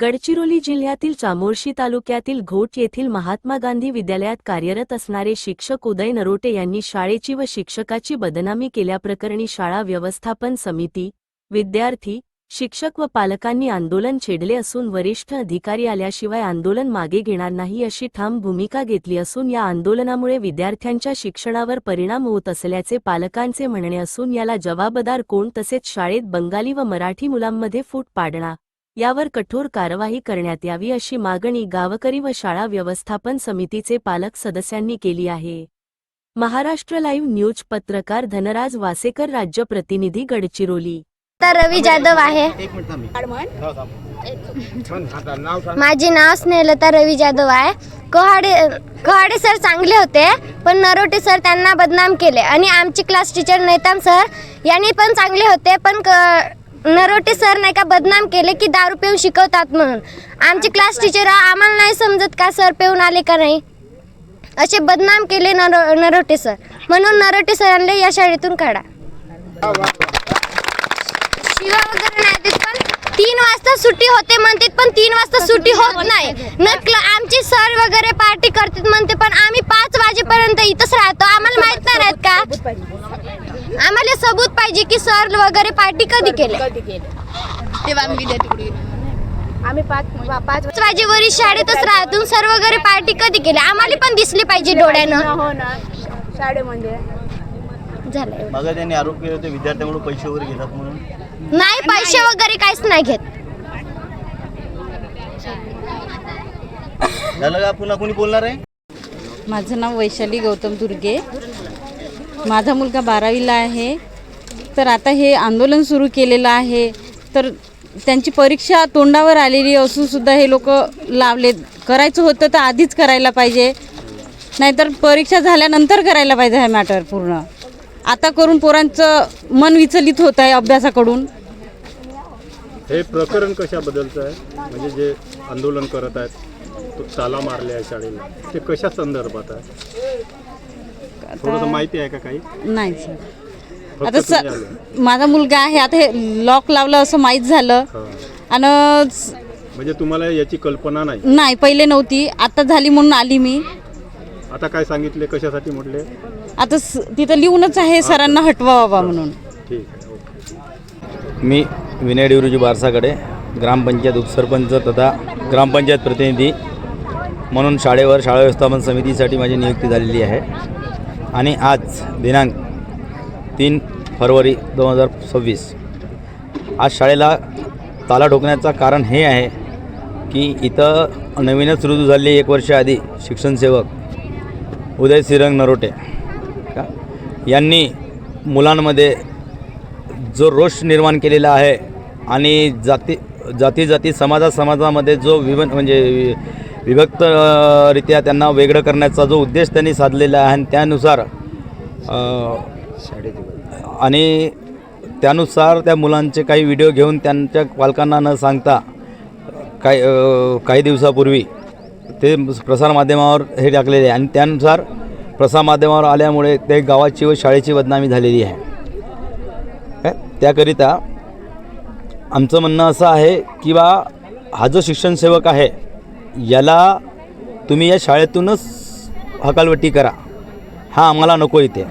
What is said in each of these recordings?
गडचिरोली जिल्ह्यातील चामोर्शी तालुक्यातील घोट येथील महात्मा गांधी विद्यालयात कार्यरत असणारे शिक्षक उदय नरोटे यांनी शाळेची व शिक्षकाची बदनामी केल्याप्रकरणी शाळा व्यवस्थापन समिती विद्यार्थी शिक्षक व पालकांनी आंदोलन छेडले असून वरिष्ठ अधिकारी आल्याशिवाय आंदोलन मागे घेणार नाही अशी ठाम भूमिका घेतली असून या आंदोलनामुळे विद्यार्थ्यांच्या शिक्षणावर परिणाम होत असल्याचे पालकांचे म्हणणे असून याला जबाबदार कोण तसेच शाळेत बंगाली व मराठी मुलांमध्ये फूट पाडणा यावर कठोर कारवाई करण्यात यावी अशी मागणी गावकरी व शाळा व्यवस्थापन समितीचे पालक सदस्यांनी केली आहे. महाराष्ट्र लाईव्ह न्यूज पत्रकार धनराज वासेकर राज्य प्रतिनिधी गडचिरोली. तर रवी जाधव आहे. एक मिनिट थांब माझे नाव स्नेहलता रवी जाधव आहे. कहाडे कहाडे सर चांगले होते पण नरोटे सर त्यांना बदनाम केले. आणि आमची क्लास टीचर नैताम सर यांनी पण चांगले होते पण क नरोटे सर नाही का बदनाम केले की दारू पिऊन शिकवतात म्हणून. आमचे क्लास टीचर आम्हाला नाही समजत का सर पिऊन आले का नाही. असे बदनाम केले नरो नरोटे सर. म्हणून नरोटे सरांना या शाळेतून काढा. शिवा वगैरे नाही देत पण तीन वाजता सुट्टी होते म्हणतात पण तीन वाजता सुट्टी होत नाही न क्ल- आमचे सर वगैरे पार्टी करतात म्हणते पण आम्ही पाच वाजेपर्यंत इथंच राहतो आम्हाला माहीत नाही राहत का आम्हाला सबूत पाहिजे की सर वगैरे पार्टी कधी केले तेव्हा आम्ही विद्यार्थी आम्ही पाच पाच वाजेवरील शाळेतच राहतो सर वगैरे पार्टी कधी केली आम्हाला पण दिसली पाहिजे डोळ्यानं. हो ना. शाळेमध्ये झालंय. मग त्यांनी आरोप केले होते विद्यार्थ्यांकडून पैसे वगैरे घेतात म्हणून. नाही. पैसे वगैरे काहीच नाही घेत. झालं का? पुन्हा कोणी बोलणार आहे? माझं नाव वैशाली गौतम दुर्गे. माझा मुलगा बारावीला आहे. तर आता हे आंदोलन सुरू केलेलं आहे. तर त्यांची परीक्षा तोंडावर आलेली असून सुद्धा हे लोक लावले करायचं होतं तर आधीच करायला पाहिजे. नाहीतर परीक्षा झाल्यानंतर करायला पाहिजे हा मॅटर पूर्ण. आता करून पोरांचं मन विचलित होत आहे अभ्यासाकडून. हे प्रकरण कशाबद्दलचं आहे? म्हणजे जे आंदोलन करत आहेत तो ताला मारले आहे शाळेला. ते कशा संदर्भात आहे? थोडंसं माहिती आहे का काही? नाही सर. आता स. माझा मुलगा आहे आता हे लॉक लावलं असं माहीत झालं. आणि स- म्हणजे तुम्हाला याची कल्पना नाही? नाही पहिले नव्हती. आता झाली म्हणून आली मी. आता काय सांगितले? कशासाठी म्हटले? आता स- तिथं लिहूनच आहे सरांना हटवा बाबा म्हणून. ठीक आहे ओके. मी विनय डिवरूजी बारसाकडे ग्रामपंचायत उपसरपंच तथा ग्रामपंचायत प्रतिनिधी म्हणून शाळेवर शाळा व्यवस्थापन समितीसाठी माझी नियुक्ती झालेली आहे. आणि आज दिनांक तीन फरवरी दोन हजार सव्वीस. आज शाळेला ताला ठोकण्याचं कारण हे आहे की इथं नवीनच रुजू झालेली एक वर्ष आधी शिक्षणसेवक उदय सिरंग नरोटे. का? यांनी मुलांमध्ये जो रोष निर्माण केलेला आहे आणि जाती जाती जाती समाजा समाजामध्ये जो विभ म्हणजे वि- त्यांना वेगळं करण्याचा जो उद्देश त्यांनी साधलेला आहे आणि त्यानुसार शाळेत आणि त्यानुसार त्या मुलांचे काही व्हिडिओ घेऊन त्यांच्या पालकांना न सांगता काही काही दिवसापूर्वी ते प्रसारमाध्यमावर हे टाकलेले आहे. आणि त्यानुसार प्रसारमाध्यमावर आल्यामुळे ते गावाची व शाळेची बदनामी झालेली आहे. त्याकरिता आमचं म्हणणं असं आहे की बा हा जो शिक्षणसेवक आहे याला तुम्ही या शाळेतूनच हकालवटी करा. हा आम्हाला नको इथे.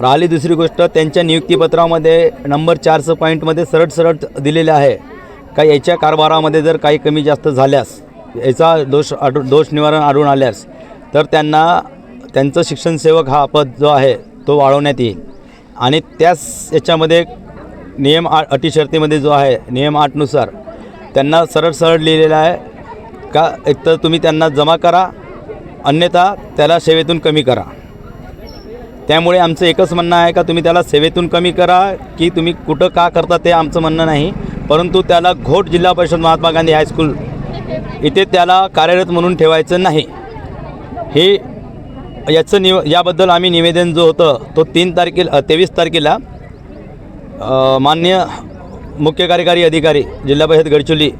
राहिली दुसरी गोष्ट त्यांच्या नियुक्तीपत्रामध्ये नंबर चारचं पॉईंटमध्ये सरळ सरळ दिलेलं आहे. का याच्या कारभारामध्ये जर काही कमी जास्त झाल्यास याचा दोष आढळून दोष निवारण आढळून आल्यास तर त्यांना त्यांचं शिक्षणसेवक हा पद जो आहे तो वाढवण्यात येईल. आणि त्याच याच्यामध्ये नियम आठ अटी शर्तीमध्ये जो आहे नियम आठनुसार त्यांना सरळ सरळ लिहिलेलं आहे का एकतर तुम्ही त्यांना जमा करा अन्यथा त्याला सेवेतून कमी करा. त्यामुळे आमचं एकच म्हणणं आहे का तुम्ही त्याला सेवेतून कमी करा की तुम्ही कुठं का करता ते आमचं म्हणणं नाही. परंतु त्याला घोट जिल्हा परिषद महात्मा गांधी हायस्कूल इथे त्याला कार्यरत म्हणून ठेवायचं नाही. हे याचं निव याबद्दल आम्ही निवेदन जो होतं तो तीन तारखेला तेवीस तारखेला मान्य मुख्य कार्यकारी अधिकारी जिल्हा परिषद गडचिरोली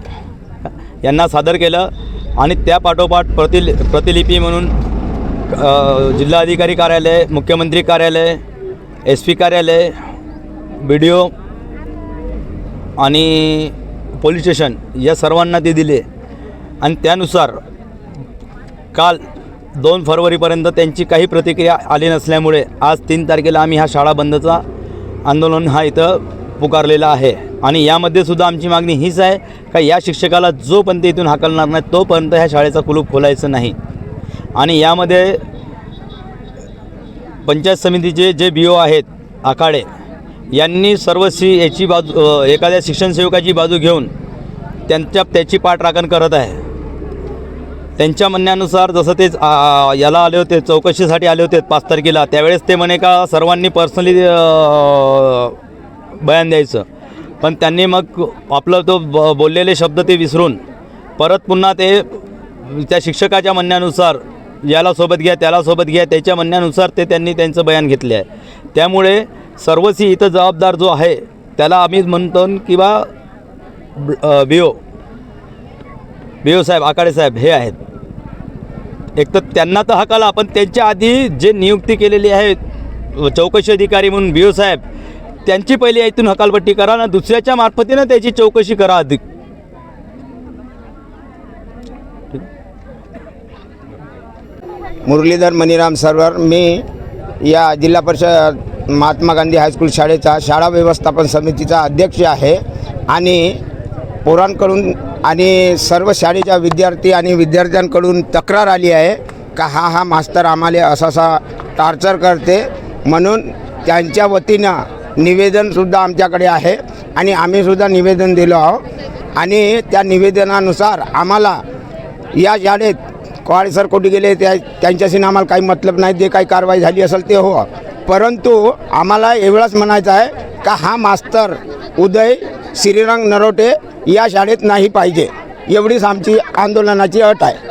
यांना सादर केलं आणि त्या पाठोपाठ प्रति प्रतिलिपी म्हणून जिल्हाधिकारी कार्यालय मुख्यमंत्री कार्यालय एस पी कार्यालय बी डी ओ आणि पोलीस स्टेशन या सर्वांना ते दिले. आणि त्यानुसार काल दोन फरवरीपर्यंत त्यांची काही प्रतिक्रिया आली नसल्यामुळे आज तीन तारखेला आम्ही हा शाळा बंदचा आंदोलन हा इथं पुकारलेला आहे. आणि यामध्ये सुद्धा आमची मागणी हीच आहे का या शिक्षकाला जोपर्यंत इथून हाकलणार नाही तोपर्यंत ह्या शाळेचा कुलूप खोलायचं नाही. आणि यामध्ये पंचायत समितीचे जे बी ओ आहेत आखाडे यांनी सर्व सी याची बाजू एखाद्या शिक्षणसेवकाची बाजू घेऊन त्यांच्या त्याची पाठराखण करत आहे. त्यांच्या म्हणण्यानुसार जसं ते याला आले होते चौकशीसाठी आले होते पाच तारखेला त्यावेळेस ते म्हणे का सर्वांनी पर्सनली बयान द्यायचं. पण त्यांनी मग आपलं तो ब बोललेले शब्द ते विसरून परत पुन्हा ते त्या शिक्षकाच्या म्हणण्यानुसार याला सोबत घ्या त्याला सोबत घ्या त्याच्या म्हणण्यानुसार ते त्यांनी त्यांचं बयान घेतले आहे. त्यामुळे सर्वस्वी इथं जबाबदार जो आहे त्याला आम्ही म्हणतो की बा बी ओ बी ओ साहेब आकाडे साहेब हे आहेत. एक तर त्यांना तर हकाला पण त्यांच्या आधी जे नियुक्ती केलेली आहे चौकशी अधिकारी म्हणून बी ओ साहेब त्यांची पहिली इथून हकालपट्टी करा ना दुसऱ्याच्या मार्फतीनं त्याची चौकशी करा अधिक. मुरलीधर मणिराम सरवर मी या जिल्हा परिषद महात्मा गांधी हायस्कूल शाळेचा शाळा व्यवस्थापन समितीचा अध्यक्ष आहे. आणि पोरांकडून आणि सर्व शाळेच्या विद्यार्थी आणि विद्यार्थ्यांकडून तक्रार आली आहे का हा हा मास्तर आम्हाला असा असा टार्चर करते. म्हणून त्यांच्या वतीनं निवेदनसुद्धा आमच्याकडे आहे. आणि आम्हीसुद्धा निवेदन दिलो आहोत. आणि त्या निवेदनानुसार आम्हाला या शाळेत कोहाडे सर कुठे गेले त्या त्यांच्याशी आम्हाला काही मतलब नाही जे काही कारवाई झाली असेल ते हो. परंतु आम्हाला एवढंच म्हणायचं आहे का हा मास्तर उदय श्रीरंग नरोटे या शाळेत नाही पाहिजे. एवढीच आमची आंदोलनाची अट आहे.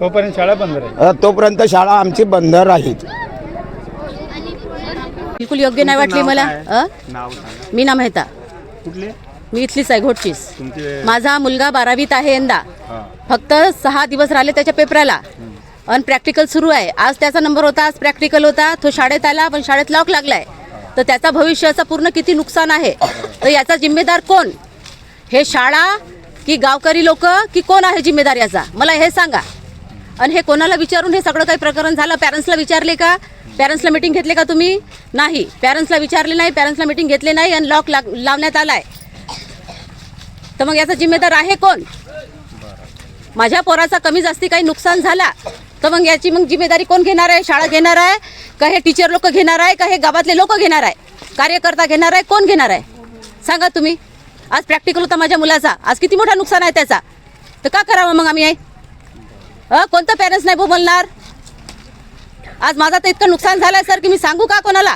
तोपर्यंत शाळा बंद राहील. तोपर्यंत शाळा आमची बंद राहील. बिलकुल योग्य नाही वाटली मला अ? सांगा. मीना मेहता कुठले? मी इथलीच आहे घोटचीच. तुमचे माझा मुलगा बारावीत आहे यंदा. हां. फक्त सहा दिवस राहिले त्याच्या पेपराला. आणि प्रॅक्टिकल सुरू आहे. आज त्याचा नंबर होता आज प्रॅक्टिकल होता. तो शाळेत आला पण शाळेत लॉक लागलाय. तर त्याचा भविष्याचा पूर्ण किती नुकसान आहे? तर याचा जिम्मेदार कोण? हे शाळा की गावकरी लोक की कोण आहे जिम्मेदार याचा? मला हे सांगा. आणि हे कोणाला विचारून हे सगळं काही प्रकरण झालं? पॅरेंट्सला विचारले का? पॅरेंट्सला मिटिंग घेतले का तुम्ही? नाही. पॅरेंट्सला विचारले नाही पॅरेंट्सला मिटिंग घेतले नाही आणि लॉक लाग लावण्यात आलाय. तर मग याचा जिम्मेदार आहे कोण? माझ्या पोराचा कमी जास्ती काही नुकसान झाला तर मग याची मग जिम्मेदारी कोण घेणार आहे? शाळा घेणार आहे? का हे टीचर लोक घेणार आहे? का हे गावातले लोक घेणार आहे? कार्यकर्ता घेणार आहे? कोण घेणार आहे? सांगा तुम्ही. आज प्रॅक्टिकल होता माझ्या मुलाचा. आज किती मोठा नुकसान आहे त्याचा? तर का करावं मग आम्ही? अ कोणतं पॅरेंट्स नाही बोलणार? आज माझा तर इतकं नुकसान झालं आहे सर की मी सांगू का कोणाला?